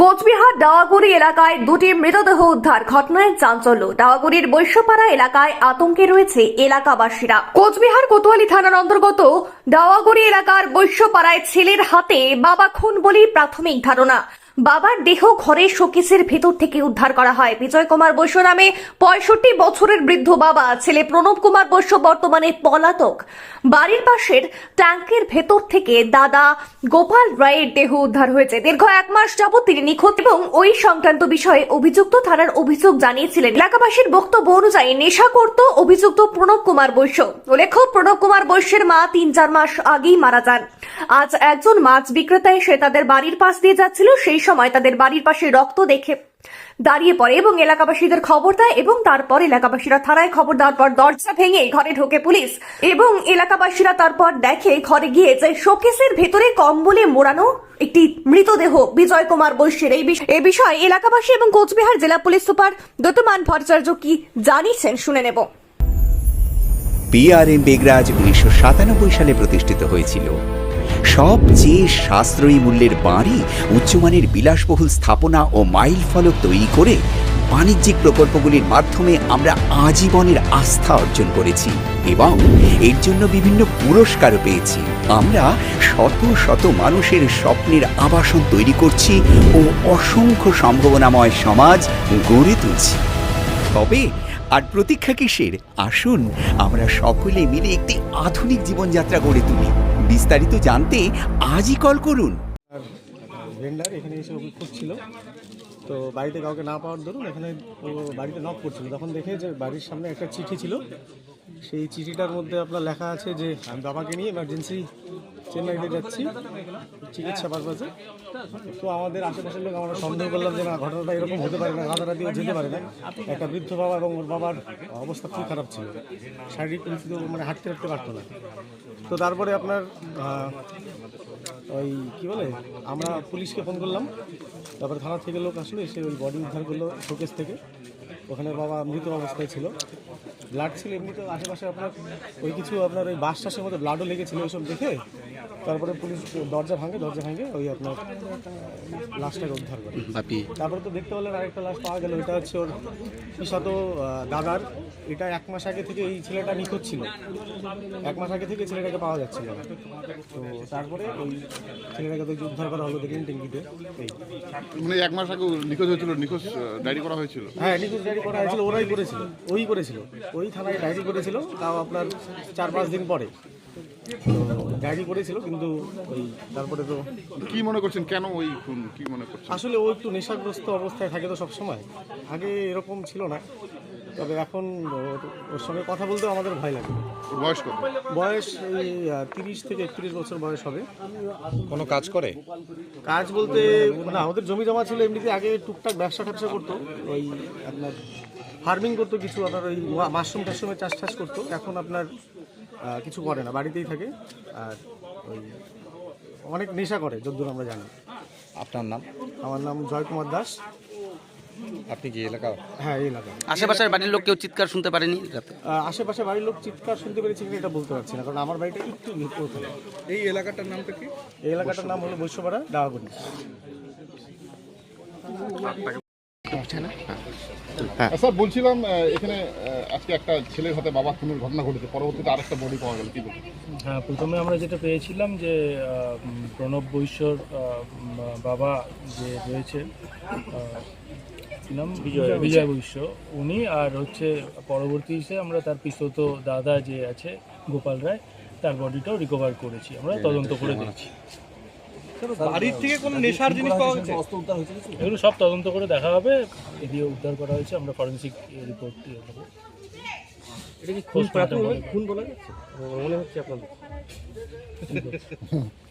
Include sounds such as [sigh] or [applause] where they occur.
কোচবিহার ডাওয়াগুড়ি এলাকায় দুটি মৃতদেহ উদ্ধার ঘটনায় চাঞ্চল্য। ডাওয়াগুড়ির বৈশ্যপাড়া এলাকায় আতঙ্কে রয়েছে এলাকাবাসীরা। কোচবিহার কোতোয়ালি থানার অন্তর্গত ডাওয়াগুড়ি এলাকার বৈশ্যপাড়ায় ছেলের হাতে বাবা খুন বলেই প্রাথমিক ধারণা। বাবার দেহ ঘরের শোকেসের ভেতর থেকে উদ্ধার করা হয়। বিজয় কুমার বৈশ্য নামে পঁয়ষট্টি বছরের বৃদ্ধ বাবা, ছেলে প্রণব কুমার বৈশ্য বর্তমানে পলাতক। বাড়ির পাশের ট্যাঙ্কের ভেতর থেকে দাদা গোপাল রায়ের দেহ উদ্ধার হয়েছে। দীর্ঘ এক মাস যাবৎ তিনি নিখোঁজ এবং ওই সংক্রান্ত বিষয়ে অভিযুক্ত থানার অভিযোগ জানিয়েছিলেন। এলাকাবাসীর বক্তব্য অনুযায়ী নেশা করত অভিযুক্ত প্রণব কুমার বৈশ্য। উল্লেখ্য, প্রণব কুমার বৈশ্যের মা তিন চার মাস আগেই মারা যান। আজ একজন মাছ বিক্রেতা এসে তাদের বাড়ির পাশ দিয়ে যাচ্ছিল, সেই সময় তাদের বাড়ির পাশে রক্ত দেখে দাঁড়িয়ে পড়ে এবং এলাকাবাসীদের খবর দেয় এবং তারপর এলাকাবাসীরা থানায় খবর দেওয়ার পর দরজা ভেঙে ঘরে ঢোকে পুলিশ। এবং এলাকাবাসীরা তারপর দেখে ঘরে গিয়ে যে শোকেসের ভেতরে কম্বলে মোড়ানো একটি মৃতদেহ বিজয় কুমার বৈশ্যের। এই এ বিষয়ে এলাকাবাসী এবং কোচবিহার জেলা পুলিশ সুপার দত্তমান ভট্টাচার্য কি জানিয়েছেন শুনে নেব। পিআরএম বেগরাজ উনিশশো সাতানব্বই সালে প্রতিষ্ঠিত হয়েছিল। সবচেয়ে সাশ্রয়ী মূল্যের বাড়ি, উচ্চমানের বিলাসবহুল স্থাপনা ও মাইল ফলক তৈরি করে বাণিজ্যিক প্রকল্পগুলির মাধ্যমে আমরা আজীবনের আস্থা অর্জন করেছি এবং এর জন্য বিভিন্ন পুরস্কারও পেয়েছি। আমরা শত শত মানুষের স্বপ্নের আবাসন তৈরি করছি ও অসংখ্য সম্ভাবনাময় সমাজ গড়ে তুলছি। তবে আর প্রতীক্ষা কিসের? আসুন, আমরা সকলে মিলে একটি আধুনিক জীবনযাত্রা গড়ে তুলি। বিস্তারিত জানতে আজই কল করুন। ভেন্ডার এখানে এসে খুঁজছিল। তো বাড়িতে কাউকে না পাওয়ার ধরুন এখানে বাড়িতে নক করছিল। তখন দেখে যে বাড়ির সামনে একটা চিঠি ছিল। সেই চিঠিটার মধ্যে আপনার লেখা আছে যে, আমি বাবাকে নিয়ে এমার্জেন্সি চেন্নাইতে যাচ্ছি। চিকিৎসা পারপাসে। তো আমাদের আশেপাশের লোক আমরা সন্দেহ করলাম যে না ঘটনাটা এরকম হতে পারে না রাতারাতিও যেতে পারে না। একটা বৃদ্ধ বাবা এবং ওর বাবার অবস্থা খুব খারাপ ছিল। শারীরিক পরিস্থিতি মানে হাঁটতে হাঁটতে পারতো না। তো তারপরে আপনার ওই কি বলে আমরা পুলিশকে ফোন করলাম। তারপরে থানা থেকে লোক আসলো এসে ওই বডি উদ্ধার করল শোকেস থেকে। ওখানে বাবা মৃত অবস্থায় ছিল। ব্লাড ছিল এমনি তো আশেপাশে আপনার ওই কিছু আপনার ওই বাস টাসের মধ্যে ব্লাডও লেগেছিল ওইসব দেখে। তারপরে পুলিশ দরজা ভাঙে দরজা ভাঙে ওই আপনার লাশটাকে উদ্ধার করে। তারপরে তো দেখতে পেলেন আরেকটা লাশ পাওয়া গেল এটা হচ্ছে ওর পিসাত দাদার। এটা এক মাস আগে থেকে এই ছেলেটা নিখোঁজ ছিল। এক মাস আগে থেকে ছেলেটাকে পাওয়া যাচ্ছিল। তো তারপরে ওই ছেলেটাকে তো উদ্ধার করা হলো দেখলেন ট্যাঙ্কিতে এই। মানে এক মাস আগে নিখোঁজ হয়েছিল নিখোঁজ ডায়েরি করা হয়েছিল। হ্যাঁ নিখোঁজ ডায়েরি করা হয়েছিল ওরাই করেছিল ওই করেছিল। ওই থানায় ডায়েরি করেছিল তাও আপনার চার পাঁচ দিন পরে। ডায়েরি করেছিল কিন্তু ওই তারপরে তো কি মনে করছেন? কেন ওই খুন? কি মনে করছেন? আসলে ও একটু নেশাগ্রস্ত অবস্থায় থাকে তো সবসময়। আগে এরকম ছিল না। তবে এখন ওর- সঙ্গে কথা বলতেও আমাদের ভয় লাগে। ওর বয়স কত? বয়স এই তিরিশ থেকে একত্রিশ বছর বয়স হবে। কোনো কাজ করে? কাজ বলতে না আমাদের জমি জমা ছিল এমনিতে আগে টুকটাক ব্যবসা ট্যাবসা করতো। ওই আপনার ফার্মিং করতো কিছু আপনার ওই মাশরুম টাশরুমের চাষ টাস করতো। এখন আপনার কিছু করে না বাড়িতেই থাকে। আর ওই অনেক নেশা করে যদ্দূর আমরা জানি। আপনার নাম? আমার নাম জয় কুমার দাস। আপনি কি এলাকা হ্যাঁ এই এলাকা আশেপাশের বাড়ির লোক কেউ চিৎকার শুনতে পারেনি রাতে? আশেপাশে বাড়ির লোক চিৎকার শুনতে পেরেছি কিনা এটা বলতে পারছি না কারণ আমার বাড়িটা একটু ওখানে এই এলাকাটার নামটা কি? এই এলাকাটার নাম হলো বৈশ্যপাড়া ডাওয়াগুড়ি স্যার বলছিলাম এখানে আজকে একটা ছেলের হাতে বাবা খুনের ঘটনা ঘটেছে পরবর্তীতে আরেকটা বডি পাওয়া গেল কি হ্যাঁ প্রথমে আমরা যেটা পেয়েছিলাম যে প্রণব বৈশ্যর বাবা যে রয়েছে কি নাম বিজয় বিজয় বৈশ্য। উনি আর হচ্ছে পরবর্তী হিসেবে আমরা তার পিসত দাদা যে আছে গোপাল রায় তার বডিটাও রিকভার করেছি। আমরা তদন্ত করে দিয়েছি বাড়ির থেকে কোনো নেশার জিনিস পাওয়া গেছে? এগুলো সব তদন্ত করে দেখা হবে। এদিকে উদ্ধার করা হয়েছে। আমরা ফরেন্সিক রিপোর্ট দিয়ে দেবো। এটা কি খুন বলা যাচ্ছে? মনে হচ্ছে আপনাদের। [laughs]